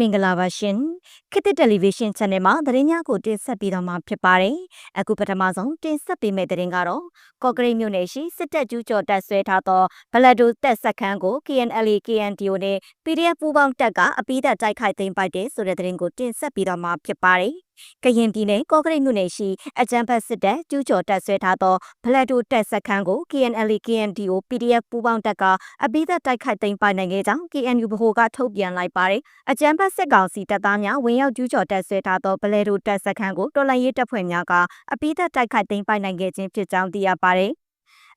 မင်္ဂလာပါရှင်ခေတ်သစ်တယ်လီဗီရှင်း channel မှာသတင်းများကိုတင်ဆက်ပေးတော့မှာဖြစ်ပါတယ်အခုပထမဆုံးတင်ဆက်ပေးမယ့်သတင်းကတော့ကော့ကရိတ်မြို့နယ်ရှိစစ်တပ်ကျူးကျော်တပ်ဆွဲထားသောဘလက်ဒိုတပ်စခန်းကို KNLA KNDO နဲ့ PDF ပူးပေါင်းတပ်ကအပိဓာတ်တိုက်ခိုက်သိမ်းပိုက်တဲ့ဆိုတဲ့သတင်းကိုတင်ဆက်ပေးတော့မှာဖြစ်ပါတယ် ကရင်ပြည်နယ်ကော့ကရိတ်မြို့နယ်ရှိအကြံဖတ်စစ်တပ်ကျူးကျော်တပ်ဆွဲထားသောဘလက်ဒိုတပ်စခန်းကို KNLA KNDO PDF ပူးပေါင်းတပ်ကအပိဓာတ်တိုက်ခိုက်သိမ်းပိုက်နိုင်ခဲ့ကြောင်း KNU ဗဟိုကထုတ်ပြန်လိုက်ပါတယ်အကြံဖတ်စစ်ကောင်စီတပ်သားများဝင်ရောက်ကျူးကျော်တပ်ဆွဲထားသောဘလက်ဒိုတပ်စခန်းကိုတော်လှန်ရေးတပ်ဖွဲ့များကအပိဓာတ်တိုက်ခိုက်သိမ်းပိုက်နိုင်ခဲ့ခြင်းဖြစ်ကြောင်းသိရပါတယ်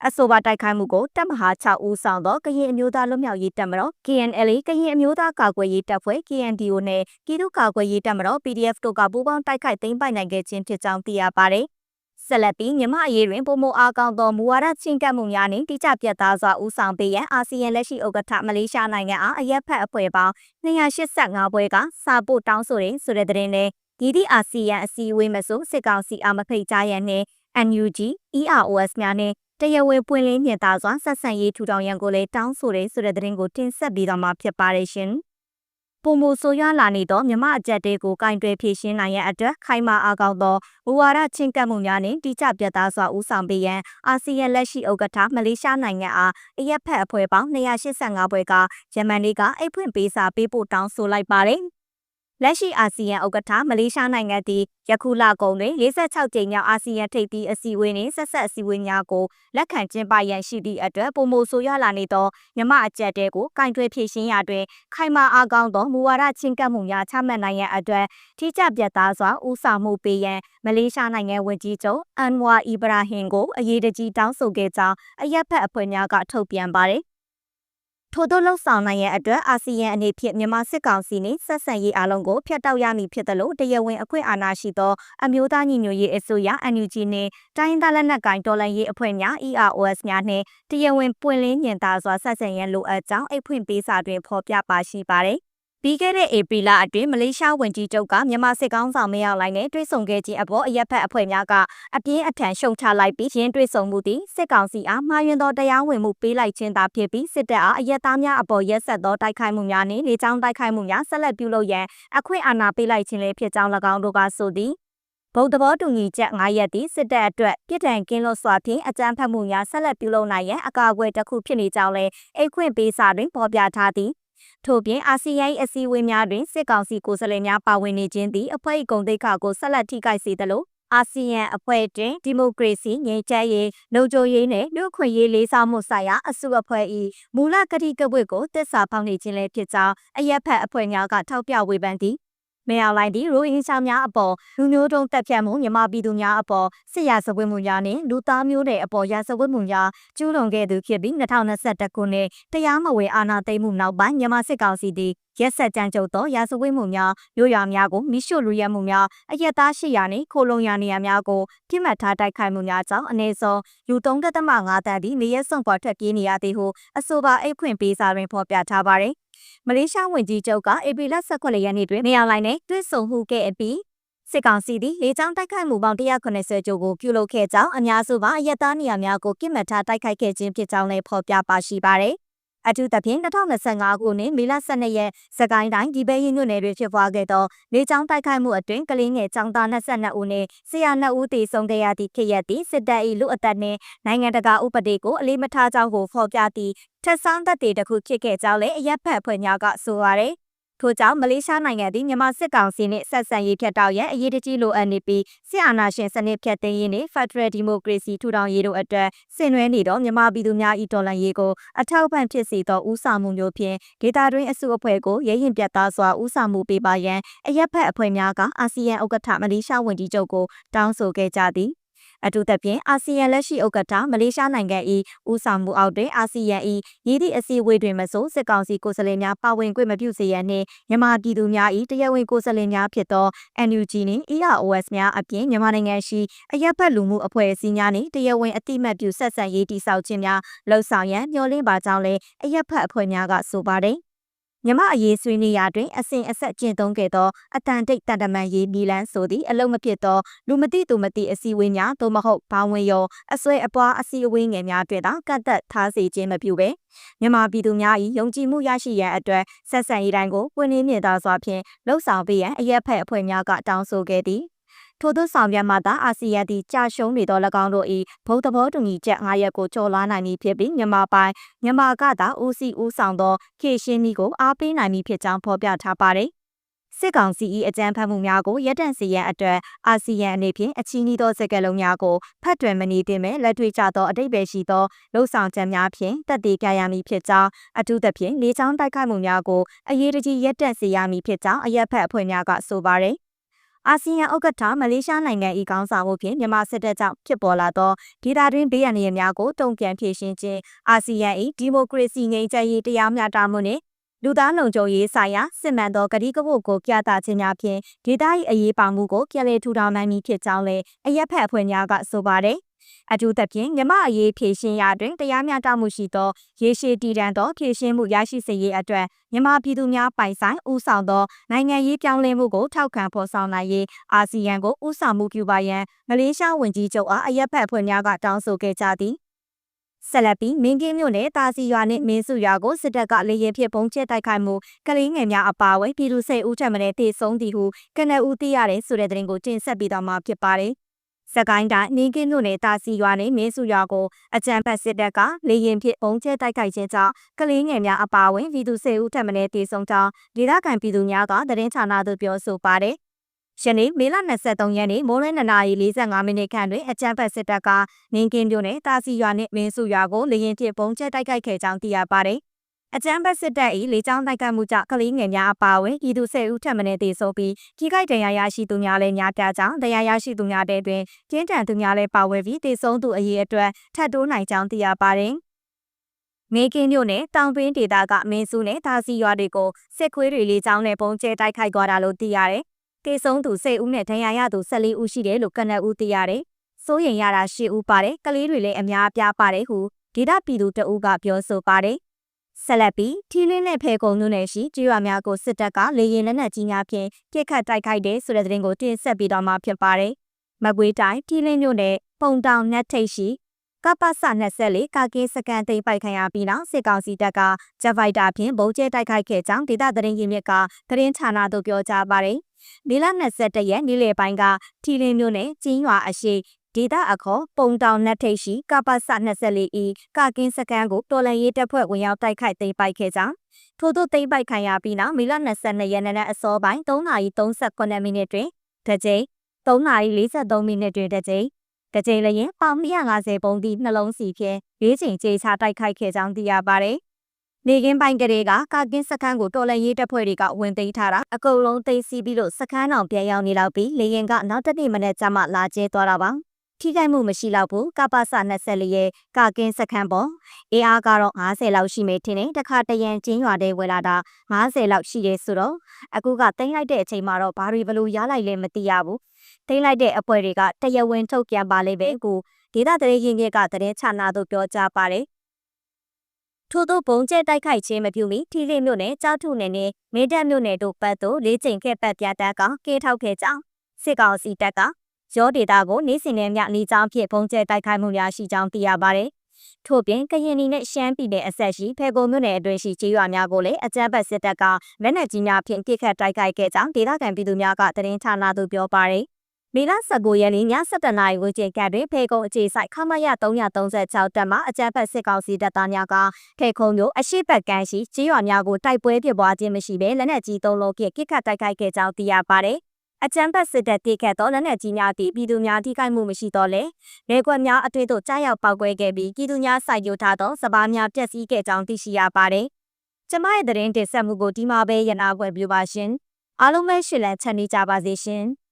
အဆိုပါတိုက်ခိုက်မှုကိုတပ်မဟာ6ဦးဆောင်သောကရင်အမျိုးသားလွတ်မြောက်ရေးတပ်မတော် KNLA ကရင်အမျိုးသားကာကွယ်ရေးတပ်ဖွဲ့ KNDO နဲ့ပြည်သူ့ကာကွယ်ရေးတပ်မတော် PDF တို့ကပူးပေါင်းတိုက်ခိုက်သိမ်းပိုက်နိုင်ခဲ့ခြင်းဖြစ်ကြောင်းသိရပါတယ်။ဆက်လက်ပြီးမြန်မာအရေးတွင်ပုံမအားကောင်းသောမူဝါဒချင်းကပ်မှုများနှင့်တိကျပြတ်သားစွာဦးဆောင်ပေးရန်အာဆီယံလက်ရှိဥက္ကဋ္ဌမလေးရှားနိုင်ငံအားအရက်ဖက်အဖွဲ့ပေါင်း285ဘွဲကစာပို့တောင်းဆိုတဲ့ဆိုတဲ့သတင်းနဲ့ဒီသည့်အာဆီယံအစည်းအဝေးမဆိုစစ်ကောင်စီအားမဖိတ်ကြားရန်နှင့် NUG EROS များနဲ့ တရားဝင်ပွင့်လင်းမြင်သာစွာဆက်ဆံရေးထူထောင်ရန်ကိုလည်းတောင်းဆိုတဲ့ဆိုတဲ့သတင်းကိုတင်ဆက်ပေးတော့မှာဖြစ်ပါတယ်ရှင်။ပုံမဆိုရွာလာနေသောမြမအကြက်တွေကိုကင်တွယ်ဖြည့်ရှင်းနိုင်ရန်အတွက်ခိုင်မာအားကောင်းသောဝဝရချင်းကပ်မှုများနှင့်တိကျပြတ်သားစွာဦးဆောင်ပေးရန်အာဆီယံလက်ရှိဥက္ကဋ္ဌမလေးရှားနိုင်ငံအားအရက်ဖက်အဖွဲ့ပေါင်း285ဘွဲကဂျမန်တွေကအိတ်ဖွင့်ပေးစာပေးပို့တောင်းဆိုလိုက်ပါတယ်။ လက်ရှိအာဆီယံဥက္ကဋ္ဌမလေးရှားနိုင်ငံသည်ယခုလကုန်တွင်46ကြိမ်မြောက်အာဆီယံထိပ်သီးအစည်းအဝေးနှင့်ဆက်ဆက်အစည်းအဝေးများကိုလက်ခံကျင်းပရန်ရှိသည့်အတွက်ပုံမိုဆိုရလာနေသောမြမအကြက်တဲကိုကင်တွယ်ဖြည့်ရှင်းရာတွင်ခိုင်မာအားကောင်းသောမူဝါဒချင်းကပ်မှုများချမှတ်နိုင်ရန်အတွက်ထိကျပြတ်သားစွာဦးဆောင်မှုပေးရန်မလေးရှားနိုင်ငံဝန်ကြီးချုပ်အန်ဝါအီဘရာဟင်ကိုအရေးတကြီးတောင်းဆိုခဲ့ကြောင်းအရက်ဖက်အဖွဲ့များကထုတ်ပြန်ပါတယ် ထို့သောလှုပ်ဆောင်နိုင်ရဲ့အတွက်အာဆီယံအနေဖြင့်မြန်မာစစ်ကောင်စီနှင့်ဆက်ဆံရေးအလုံးကိုဖျက်တောက်ရမည်ဖြစ်သလိုတရားဝင်အခွင့်အာဏာရှိသောအမျိုးသားညီညွတ်ရေးအစိုးရ NUG နှင့်တိုင်းဒေသလက်နက်ကိုင်တော်လှန်ရေးအဖွဲ့များ EROS များနှင့်တရားဝင်ပွင့်လင်းမြင်သာစွာဆက်ဆံရန်လိုအပ်ကြောင်းအိတ်ဖွင့်ပေးစာတွင်ဖော်ပြပါရှိပါသည် ပြီးခဲ့တဲ့ဧပြီလအတွင်းမလေးရှားဝန်ကြီးချုပ်ကမြန်မာစစ်ကောင်ဆောင်မရောက်လိုက်နဲ့တွေ့ဆုံခဲ့ခြင်းအပေါ်အရက်ဖက်အဖွဲ့များကအပြင်းအထန်ရှုံချလိုက်ပြီးရင်းတွေ့ဆုံမှုသည်စစ်ကောင်စီအားမှားယွင်းသောတရားဝင်မှုပေးလိုက်ခြင်းသာဖြစ်ပြီးစစ်တပ်အားအရက်သားများအပေါ်ရက်ဆက်သောတိုက်ခိုက်မှုများနှင့်လေကြောင်းတိုက်ခိုက်မှုများဆက်လက်ပြုလုပ်ရန်အခွင့်အာဏာပေးလိုက်ခြင်းလည်းဖြစ်ကြောင်း၎င်းတို့ကဆိုသည်ဗုဒ္ဓဘောတူညီချက်9ရက်သည်စစ်တပ်အတွက်ပြည်ထန်ကင်းလွတ်စွာဖြင့်အကြမ်းဖက်မှုများဆက်လက်ပြုလုပ်နိုင်ရန်အကာအကွယ်တစ်ခုဖြစ်နေကြောင်းလည်းအိတ်ခွင့်ပေးစာတွင်ဖော်ပြထားသည် ထို့ပြင်အာဆီယံအစည်းအဝေးများတွင်စစ်ကောင်စီကိုယ်စားလှယ်များပါဝင်နေခြင်းသည်အဖွဲ့အဂုံတိတ်ခါကိုဆက်လက်ထိခိုက်စေသလိုအာဆီယံအဖွဲ့တွင်ဒီမိုကရေစီငြိမ်းချမ်းရေးလုံခြုံရေးနှင့်လူ့အခွင့်အရေးလေးစားမှုဆိုင်ရာအစုအဖွဲ့၏မူလကတိကဝတ်ကိုတစ္ဆာဖောက်နေခြင်းလည်းဖြစ်ကြောင်းအရက်ဖက်အဖွဲ့များကထောက်ပြဝေဖန်သည် မင်းအောင်လိုင်းဒီရိုဟင်ဂျာများအပေါ်လူမျိုးတုံးတပ်ဖြတ်မှုမြန်မာပြည်သူများအပေါ်စစ်ရာဇဝတ်မှုများနဲ့လူသားမျိုးတွေအပေါ်ရာဇဝတ်မှုများကျူးလွန်ခဲ့သူဖြစ်ပြီး2021ခုနှစ်တရားမဝင်အာဏာသိမ်းမှုနောက်ပိုင်းမြန်မာစစ်ကောင်စီသည်ရက်ဆက်ကြမ်းကြုတ်သောရာဇဝတ်မှုများရိုးရာများကိုမိရှုလူရဲမှုများအယက်သားရှိရာနှင့်ခိုလုံရာနေရာများကိုပြစ်မှတ်ထားတိုက်ခိုက်မှုများကြောင့်အနေဆုံးယူ3.5တန်သည့်နေရက်စွန့်ခွာထွက်ပြေးနေရသည်ဟုအဆိုပါအိတ်ခွင့်ပေးစာတွင်ဖော်ပြထားပါသည်မလေးရှားဝန်ကြီးချုပ်ကအေပီလက်18ရက်နေ့တွင်နေရာလိုက်နဲ့တွေ့ဆုံမှုခဲ့အပြီးစစ်ကောင်စီသည်လေကြောင်းတိုက်ခိုက်မှုပေါင်း190ကျော်ကိုပြုလုပ်ခဲ့ကြောင်းအများစုပါအရက်သားနေရာများကိုပြစ်မှတ်ထားတိုက်ခိုက်ခဲ့ခြင်းဖြစ်ကြောင်းလည်းဖော်ပြပါရှိပါတယ်။ အထူးသဖြင့်2025ခုနှစ်မေလ12ရက်စကိုင်းတိုင်းဒီပဲရင်ညွနယ်တွင်ဖြစ်ပွားခဲ့သောလေကြောင်းတိုက်ခိုက်မှုအတွင်းကလေးငယ်ចောင်းသား22ဦးနှင့်ဆရာ2ဦးသေဆုံးခဲ့ရသည့်ဖြစ်ရပ်သည်စစ်တပ်၏လူအသက်နှင့်နိုင်ငံတကာဥပဒေကိုအလေးမထားကြောင်းကိုဖော်ပြသည့်ထက်ဆောင်သက်တွေတစ်ခုဖြစ်ခဲ့ကြောင်းလည်းအရက်ဖက်အဖွဲ့များကဆိုပါရယ် ထို့ကြောင့်မလေးရှားနိုင်ငံသည်မြန်မာစစ်ကောင်စီနှင့်ဆက်ဆံရေးဖြတ်တောက်ရန်အရေးတကြီးလိုအပ်နေပြီးစစ်အာဏာရှင်စနစ်ဖြတ်သိမ်းရေးနှင့် Federal Democracy ထူထောင်ရေးတို့အတွက်ဆင်နွှဲနေသောမြန်မာပြည်သူများ၏တော်လှန်ရေးကိုအထောက်အပံ့ဖြစ်စေသောဦးဆောင်မှုမျိုးဖြင့်ဒေသတွင်းအစုအဖွဲ့ကိုရရင်ပြတ်သားစွာဦးဆောင်မှုပေးပါရန်အရက်ဖက်အဖွဲ့များကအာဆီယံဥက္ကဋ္ဌမလေးရှားဝန်ကြီးချုပ်ကိုတောင်းဆိုခဲ့ကြသည် အထူးသဖြင့်အာဆီယံလက်ရှိဥက္ကဋ္ဌမလေးရှားနိုင်ငံ၏ဦးဆောင်မှုအောက်တွင်အာဆီယံ၏ရည်သည့်အစည်းအဝေးတွင်မဆိုစစ်ကောင်စီကိုယ်စားလှယ်များပါဝင်ခွင့်မပြုစေရန်နှင့်မြန်မာပြည်သူများ၏တရားဝင်ကိုယ်စားလှယ်များဖြစ်သော NUG နှင့် EROS များအပြင်မြန်မာနိုင်ငံရှိအရက်ဖက်လူမှုအဖွဲ့အစည်းများနှင့်တရားဝင်အတိမတ်ပြုဆက်ဆံရေးတည်ဆောက်ခြင်းများလှုံ့ဆော်ရန်မျှော်လင့်ပါကြောင်းလည်းအရက်ဖက်အဖွဲ့များကဆိုပါတယ် မြမအရေးဆွေးနွေးရာတွင်အစဉ်အဆက်ကျင့်သုံးခဲ့သောအတန်တိတ်တန်တမန်ရေးနီလန်းဆိုသည့်အလုံးမဖြစ်သောလူမသိသူမသိအစည်းအဝေးများသို့မဟုတ်ဘောင်းဝင်ရောအစွဲအပွားအစည်းအဝေးငယ်များတွေ့တာကတ်သက်ထားစေခြင်းမပြုဘဲမြန်မာပြည်သူများ၏ယုံကြည်မှုရရှိရန်အတွက်ဆက်ဆံရေးတိုင်းကိုပွင့်လင်းမြင်သာစွာဖြင့်လှုပ်ဆောင်ပေးရန်အရက်ဖက်အဖွဲ့များကတောင်းဆိုခဲ့သည် ထို့သောဆောင်ရွက်မှသာအာဆီယံသည်ကြာရှုံးနေသော၎င်းတို့၏ဘုံသဘောတူညီချက်၅ရပ်ကိုကျော်လွှားနိုင်မည်ဖြစ်ပြီးမြန်မာပိုင်းမြန်မာကသာဦးစီးဦးဆောင်သောခေရှင်းဤကိုအားပေးနိုင်မည်ဖြစ်ကြောင်းဖော်ပြထားပါတယ်။စစ်ကောင်စီ၏အကြမ်းဖက်မှုများကိုရပ်တန့်စေရန်အတွက်အာဆီယံအနေဖြင့်အချီးနှီးသောစကားလုံးများကိုဖတ်တွယ်မနေသင့်ပဲလက်တွေ့ကျသောအတိတ်ပဲရှိသောလှုပ်ဆောင်ချက်များဖြင့်တက်တည်ကြရမည်ဖြစ်ကြောင်းအထူးသဖြင့်လေကြောင်းတိုက်ခိုက်မှုများကိုအရေးတကြီးရပ်တန့်စေရမည်ဖြစ်ကြောင်းအရက်ဖက်အဖွဲ့များကဆိုပါတယ်။ အာဆီယံဥက္ကဋ္ဌမလေးရှားနိုင်ငံ၏ခေါင်းဆောင်မှုဖြင့်မြန်မာစစ်တပ်ကြောင့်ဖြစ်ပေါ်လာသောဒေသတွင်းဘေးရန်ရများကိုတုံ့ပြန်ဖြေရှင်းခြင်းအာဆီယံ၏ဒီမိုကရေစီငြိမ်းချမ်းရေးတရားမျှတမှုနှင့်လူသားလုံခြုံရေးဆိုင်ရာစစ်မှန်သောကတိကဝတ်ကိုပြသခြင်းများဖြင့်ဒေသ၏အရေးပါမှုကိုပြန်လည်ထူထောင်နိုင်မည်ဖြစ်ကြောင်းလည်းအရက်ဖက်အဖွဲ့များကဆိုပါတယ်။ အထူးသဖြင့်မြမအရေးဖြည့်ရှင်းရာတွင်တရားမျှတမှုရှိသောရေရှည်တည်တံ့သောဖြည့်ရှင်းမှုရရှိစေရေးအတွက်မြမပြည်သူများပိုင်ဆိုင်ဦးဆောင်သောနိုင်ငံရေးပြောင်းလဲမှုကိုထောက်ခံဖော်ဆောင်နိုင်ရေးအာဆီယံကိုဦးဆောင်မှုပြုပါရန်မလေးရှားဝန်ကြီးချုပ်အားအရက်ဖက်အဖွဲ့များကတောင်းဆိုခဲ့ကြသည်ဆက်လက်ပြီးမင်းကင်းမြို့နယ်တာစီရွာနှင့်မင်းစုရွာကိုစစ်တပ်ကလေရင်ဖြစ်ပုံကျဲတိုက်ခိုက်မှုကလေးငယ်များအပါအဝင်ပြည်သူစိတ်ဦးထက်မင်းတေဆုံးသည်ဟုကနအူသိရတဲ့ဆိုတဲ့သတင်းကိုတင်ဆက်ပေးတော့မှာဖြစ်ပါတယ်။ စကိုင်းတိုင်းနေကင်းမြို့နယ်တာစီရွာနဲ့မင်းစုရွာကိုအကြံဖက်စစ်တပ်ကလေရင်ဖြစ်ပုံကျဲတိုက်ခိုက်ခြင်းကြောင့်ကလေးငယ်များအပါအဝင်ပြည်သူစေဦးထက်မင်းတေဆုံးကြောင်းဒေသခံပြည်သူများကသတင်းဌာနသို့ပြောဆိုပါတယ်။ယနေ့မေလ23ရက်နေ့မိုးရဲ2နာရီ45မိနစ်ခန့်တွင်အကြံဖက်စစ်တပ်ကနေကင်းမြို့နယ်တာစီရွာနှင့်မင်းစုရွာကိုလေရင်ဖြစ်ပုံကျဲတိုက်ခိုက်ခဲ့ကြောင်းသိရပါတယ်။ အကြမ်းဖက်စစ်တပ်၏လေကြောင်းတိုက်ခိုက်မှုကြောင့်ကလေးငယ်များအပါအဝင်ပြည်သူ၁၀ဦးထပ်မံတေဆုံးပြီးကြီးကိုက်တရားရရှိသူများလည်းများပြားကြောင်းတရားရရှိသူများတဲ့တွင်ကျင်းတန်သူများလည်းပါဝင်ပြီးတေဆုံးသူအရေးအတွက်ထပ်တိုးနိုင်ကြောင်းသိရပါတယ်။မေကင်းမြို့နယ်တောင်တွင်းဒေသကမင်းစုနဲ့ဒါစီရွာတွေကိုစစ်ခွေးတွေလေးချောင်းနဲ့ပုံကျဲတိုက်ခိုက်သွားတာလို့သိရတယ်။တေဆုံးသူ10ဦးနဲ့ဒဏ်ရာရသူ14ဦးရှိတယ်လို့ကနက်ဦးသိရတယ်။စိုးရင်ရတာ10ဦးပါတယ်။ကလေးတွေလည်းအများအပြားပါတယ်ဟုဒေသပြည်သူတအုပ်ကပြောဆိုပါတယ်။ ဆက်လက်ပြီးထီလင်းနဲ့ဖဲကုံမြို့နယ်ရှိကျွော်များကိုစစ်တပ်ကလေရင်လက်နက်ကြီးများဖြင့်ပြစ်ခတ်တိုက်ခိုက်တဲ့ဆိုတဲ့သတင်းကိုတင်ဆက်ပေးတော့မှာဖြစ်ပါတယ်။မကွေးတိုင်းထီလင်းမြို့နယ်ပုံတောင်နက်ထိတ်ရှိကပ္ပစ24ကာကင်းစကန်သိမ်းပိုက်ခံရပြီးနောက်စစ်ကောင်စီတပ်ကဂျက်ဖိုက်တာဖြင့်ဗုံးကျဲတိုက်ခိုက်ခဲ့ကြောင်းဒေသသတင်းရင်းမြစ်ကသတင်းဌာနသို့ပြောကြားပါတယ်။မေလ21ရက်နေ့လယ်ပိုင်းကထီလင်းမြို့နယ်ကျင်းရွာအရှိ ဒေသအခေါ်ပုံတောင်နက်ထိတ်ရှိကပ္ပစ24ဤကကင်းစကန်ကိုတော်လန်ရေးတပ်ဖွဲ့ဝင်ရောက်တိုက်ခိုက်သိမ်းပိုက်ခဲ့ကြောင်းထို့သို့သိမ်းပိုက်ခံရပြီးနောက်မေလ22ရက်နေ့အစောပိုင်း3:38မိနစ်တွင်တကြိမ်3:43မိနစ်တွင်တကြိမ်တကြိမ်လျင်ပေါင်150ပုံသည့်နှလုံးစီဖြင့်၄ချိန်ကြေချတိုက်ခိုက်ခဲ့ကြောင်းသိရပါတယ်။နေကင်းပိုင်းကလေးကကာကင်းစခန်းကိုတော်လန်ရေးတပ်ဖွဲ့တွေကဝင်သိမ်းထားတာအကုန်လုံးသိမ်းဆီးပြီးလို့စခန်းအောင်ပြန်ရောက်နေတော့ပြီးလေရင်ကနောက်တစ်နေ့မနေ့ကျမှလာကျဲသွားတာပါ။ ထိခိုက်မှုမရှိတော့ဘူးကပ္ပစ24ရဲ့ကကင်းစခန်းပေါ်အေးအားကတော့90လောက်ရှိမယ်ထင်တယ်တခါတရံကျင်းရွာတဲ့ဝယ်လာတာ90လောက်ရှိတယ်ဆိုတော့အခုကတိမ့်လိုက်တဲ့အချိန်မှာတော့ဘာတွေဘလို့ရလိုက်လဲမသိရဘူးတိမ့်လိုက်တဲ့အပွဲတွေကတရဝင်းထုတ်ပြန်ပါလိမ့်မယ်အခုဒေသတရေရင်ကြီးကတရင်ချနာတို့ပြောကြားပါတယ်ထို့သောဘုံကျဲတိုက်ခိုက်ခြင်းမပြုမီထီလေးမြို့နယ်ကြောက်ထုနယ်နဲ့မေတက်မြို့နယ်တို့ပတ်သို့လေးချိန်ခဲ့ပတ်ပြတက်ကကဲထောက်ခဲ့ကြောင်းစစ်ကောင်စီတပ်က ရောဒေတာကိုနေစဉ်နဲ့မြနေကြောင်းဖြစ်ပုံကျဲတိုက်ခိုက်မှုများရှိကြောင်းသိရပါတယ်။ထို့ပြင်ကရင်နီနဲ့ရှမ်းပြည်နယ်အဆက်ရှိဖေကုံမြို့နယ်အတွင်းရှိကျေးရွာများကိုလည်းအကြမ်းဖက်စစ်တပ်ကလက်နက်ကြီးများဖြင့်ပစ်ခတ်တိုက်ခိုက်ခဲ့ကြောင်းဒေသခံပြည်သူများကသတင်းဌာနသို့ပြောပါတယ်။မေလ19ရက်နေ့ည7:00နာရီဝန်းကျင်ကတွင်ဖေကုံအခြေဆိုင်ခမရ336တပ်မှအကြမ်းဖက်စစ်ကောင်စီတပ်သားများကဖေခုံမြို့အရှိတ်ဘက်ကမ်းရှိကျေးရွာများကိုတိုက်ပွဲဖြစ်ပွားခြင်းမရှိဘဲလက်နက်ကြီးသုံးလုံးဖြင့်ပစ်ခတ်တိုက်ခိုက်ခဲ့ကြောင်းသိရပါတယ်။ အကြမ်းဖက်စစ်တပ်တိခတ်သောလက်နက်ကြီးများသည့်ပြည်သူများထိခိုက်မှုမရှိတော့လေလေကွက်များအတွေ့တို့ကြားရောက်ပောက်ကွဲခဲ့ပြီးပြည်သူများစိုက်ယူထားသောစပားများပျက်စီးခဲ့ကြောင်းသိရှိရပါတယ်။ကျမရဲ့သတင်းတင်ဆက်မှုကိုဒီမှာပဲရနာခွဲပြုပါရှင်။အားလုံးပဲရှင်းလန်းချမ်းမြေ့ကြပါစေရှင်။